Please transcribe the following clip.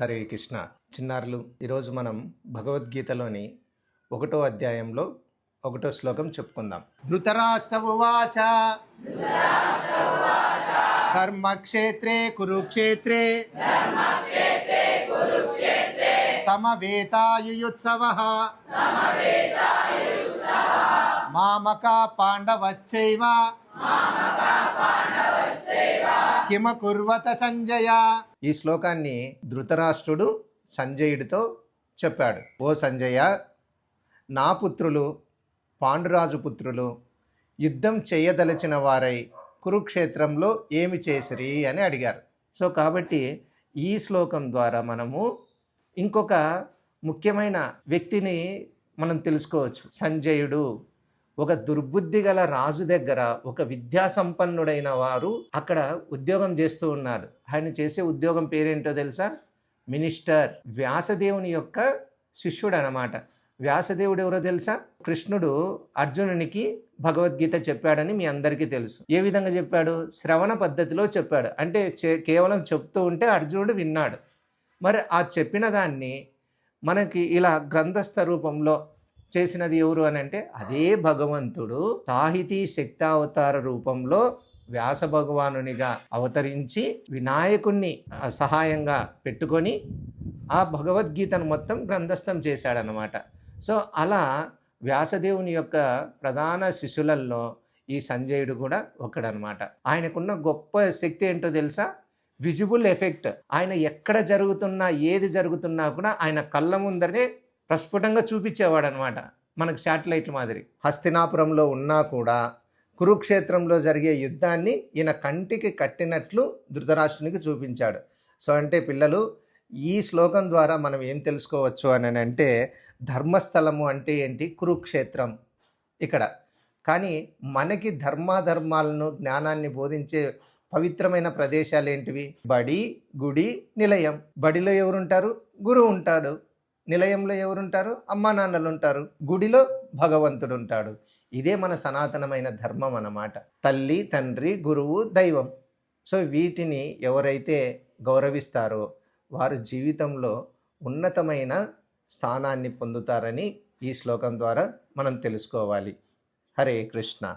హరే కృష్ణ. చిన్నారులు ఈరోజు మనం భగవద్గీతలోని ఒకటో అధ్యాయంలో ఒకటో శ్లోకం చెప్పుకుందాం. ధృతరాష్ట్ర ఉవాచ కురుక్షేత్రే. సమవేతాయుత్సవ మామక పాండవచ్చైవ. కిమ కుర్వత సంజయ. ఈ శ్లోకాన్ని ధృతరాష్ట్రుడు సంజయుడితో చెప్పాడు. ఓ సంజయ నా పుత్రులు పాండురాజు పుత్రులు యుద్ధం చేయదలచిన వారై కురుక్షేత్రంలో ఏమి చేసిరి? అని అడిగారు. సో కాబట్టి ఈ శ్లోకం ద్వారా మనము ఇంకొక ముఖ్యమైన వ్యక్తిని మనం తెలుసుకోవచ్చు. సంజయుడు. ఒక దుర్బుద్ధి గల రాజు దగ్గర ఒక విద్యా సంపన్నుడైన వారు అక్కడ ఉద్యోగం చేస్తూ ఉన్నారు. ఆయన చేసే ఉద్యోగం పేరేంటో తెలుసా? మినిస్టర్ వ్యాసదేవుని యొక్క శిష్యుడు అనమాట వ్యాసదేవుడు ఎవరో తెలుసా? కృష్ణుడు అర్జునునికి భగవద్గీత చెప్పాడని మీ అందరికీ తెలుసు. ఏ విధంగా చెప్పాడు? శ్రవణ పద్ధతిలో చెప్పాడు. అంటే కేవలం చెప్తూ ఉంటే అర్జునుడు విన్నాడు. మరి ఆ చెప్పిన దాన్ని మనకి ఇలా గ్రంథస్థ రూపంలో చేసినది ఎవరు అని అంటే అదే భగవంతుడు సాహితీ శక్తావతార రూపంలో వ్యాస భగవానునిగా అవతరించి వినాయకుణ్ణి అసహాయంగా సహాయంగా పెట్టుకొని ఆ భగవద్గీతను మొత్తం గ్రంథస్థం చేశాడనమాట సో అలా వ్యాసదేవుని యొక్క ప్రధాన శిష్యులలో ఈ సంజయుడు కూడా ఒకడనమాట ఆయనకున్న గొప్ప శక్తి ఏంటో తెలుసా? Visible effect. ఆయన ఎక్కడ జరుగుతున్నా ఏది జరుగుతున్నా కూడా ఆయన కళ్ళ ముందరే ప్రస్ఫుటంగా చూపించేవాడు అనమాట మనకు శాటిలైట్ మాదిరి. హస్తినాపురంలో ఉన్నా కూడా కురుక్షేత్రంలో జరిగే యుద్ధాన్ని ఈయన కంటికి కట్టినట్లు ధృతరాష్ట్రునికి చూపించాడు. సో అంటే పిల్లలు ఈ శ్లోకం ద్వారా మనం ఏం తెలుసుకోవచ్చు అని అంటే ధర్మస్థలము అంటే ఏంటి? కురుక్షేత్రం ఇక్కడ. కానీ మనకి ధర్మాధర్మాలను జ్ఞానాన్ని బోధించే పవిత్రమైన ప్రదేశాలు ఏంటివి? బడి గుడి నిలయం. బడిలో ఎవరుంటారు? గురువు ఉంటాడు. నిలయంలో ఎవరుంటారు? అమ్మా నాన్నలు ఉంటారు గుడిలో భగవంతుడు ఉంటాడు ఇదే మన సనాతనమైన ధర్మం అన్నమాట తల్లి తండ్రి గురువు దైవం. సో వీటిని ఎవరైతే గౌరవిస్తారో వారు జీవితంలో ఉన్నతమైన స్థానాన్ని పొందుతారని ఈ శ్లోకం ద్వారా మనం తెలుసుకోవాలి. హరే కృష్ణ.